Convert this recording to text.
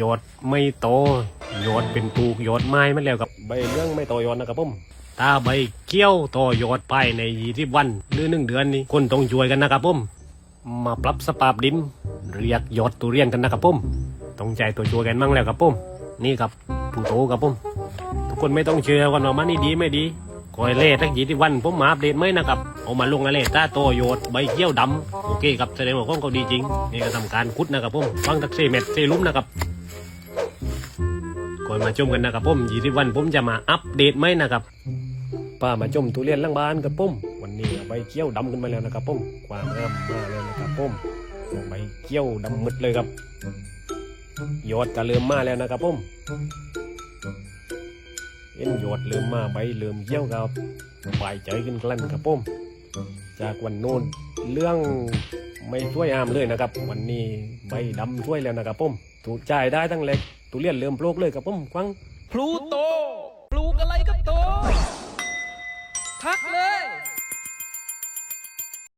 ยอดไม่โตยอดเป็นปลูกยอดไม้มันแล้วกับใบเรื่องไม่โตยอดนะครับผมถ้าใบเกี้ยวโตยอดไปในยี่สิบวันหรือหนึ่งเดือนนี้คนต้องช่วยกันนะครับผมมาปรับสภาพดินเรียกยอดตุเรียนกันนะครับผมต้องใจตัวช่วยกันมั่งแล้วครับผมนี่ครับผู้โตครับผมทุกคนไม่ต้องเชื่อกันว่ามันนี่ดีไม่ดีคอยเล่ทักยี่สิบวันผมมาอัปเดตไหมนะครับเอามาลงอะไรถ้าโตโยดใบเกี้ยวดำโอเคครับแสดงว่าของเขาดีจริงนี่ก็ทำการคุดนะครับผมฟังตักเซเม็ดเซลุ่มนะครับ ก่อนมาชมกันนะครับผมยี่สิบวันผมจะมาอัปเดตไหมนะครับป้ามาชมทุเรียนล่างบ้านกับผมวันนี้ใบเกี้ยวดำขึ้นมาแล้วนะครับผมความงามมาแล้วนะครับผมใบเกี้ยวดำมึดเลยครับยอดก็เริ่มมาแล้วนะครับผมเห็นยอดเริ่มมาใบเริ่มเกี้ยวครับใบายใจขึ้นกลั้นครับผมจากวันโน้นเรื่องไม่ช่วยอามเลยนะครับ วันนี้ใบดำช่วยแล้วนะครับผมถูกใจได้ทั้งเล็ก ตุเรียนเริ่มโปรกเลยครับผมควังพลูโต ปลูกอะไรก็โต